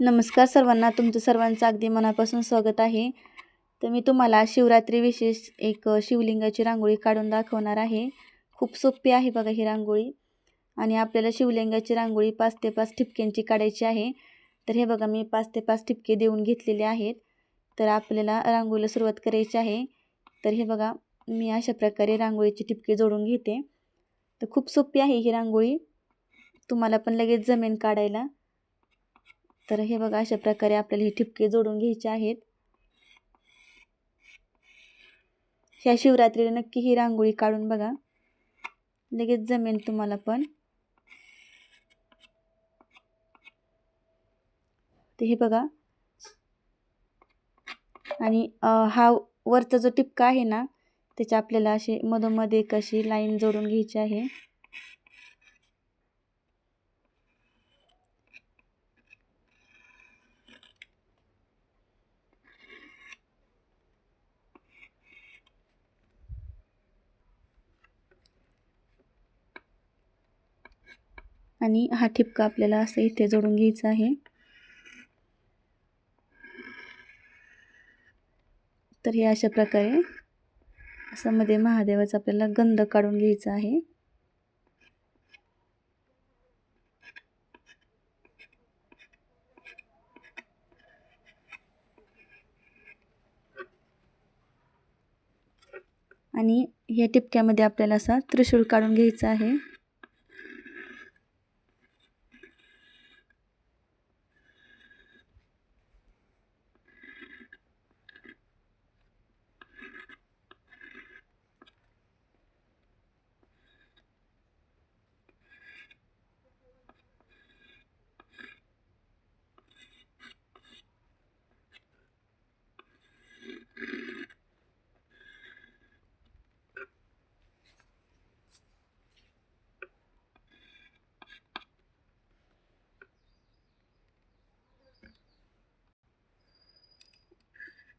नमस्कार सर्वांना तुमचं सर्वांचं अगदी मनापासून स्वागत आहे. तर मी तुम्हाला शिवरात्री विशेष एक शिवलिंगाची रांगोळी काढून दाखवणार आहे. खूप सोपी आहे बघा ही रांगोळी. आणि आपल्याला शिवलिंगाची रांगोळी पाच ते पाच ठिपक्यांची काढायची आहे. तर हे बघा मी पाच ते पाच ठिपके देऊन घेतलेले आहेत. तर आपल्याला रांगोळीला सुरुवात करायची आहे. तर हे बघा मी अशा प्रकारे रांगोळीचे ठिपके जोडून घेते. तर खूप सोपी आहे ही रांगोळी. तुम्हाला पण लगेच जमेन काढायला. तर हे बघा अशा प्रकारे आपल्याला हे ठिपके जोडून घ्यायचे आहेत. ह्या शिवरात्रीला नक्की ही रांगोळी काढून बघा. लगेच जमेल तुम्हाला पण. ते हे बघा. आणि हा वरचा जो टिपका आहे ना त्याच्या आपल्याला असे मधोमध एक अशी लाईन जोडून घ्यायची आहे. आणि हा ठिपका आपल्याला असं इथे जोडून घ्यायचा आहे. तर हे अशा प्रकारे असं मध्ये महादेवाचा आपल्याला गंध काढून घ्यायचा आहे. आणि या टिपक्यामध्ये आपल्याला असा त्रिशूळ काढून घ्यायचा आहे.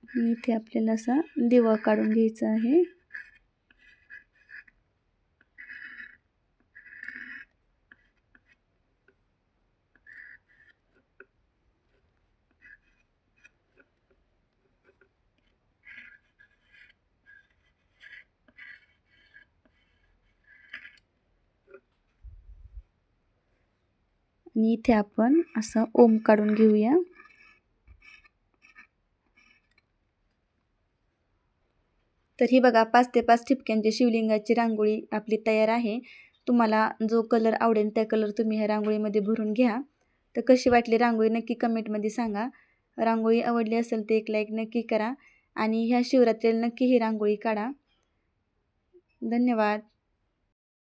आणि इथे आपल्याला असा दिवा काढून घ्यायचा आहे. आणि इथे आपण असं ओम काढून घेऊया. तर ही बघा पाच ते पाच ठिपक्यांची शिवलिंगाची रांगोळी आपली तयार आहे. तुम्हाला जो कलर आवडेल त्या कलर तुम्ही ह्या रांगोळीमध्ये भरून घ्या. तर कशी वाटली रांगोळी नक्की कमेंटमध्ये सांगा. रांगोळी आवडली असेल तर एक लाईक नक्की करा आणि ह्या शिवरात्रीला नक्की ही रांगोळी काढा. धन्यवाद.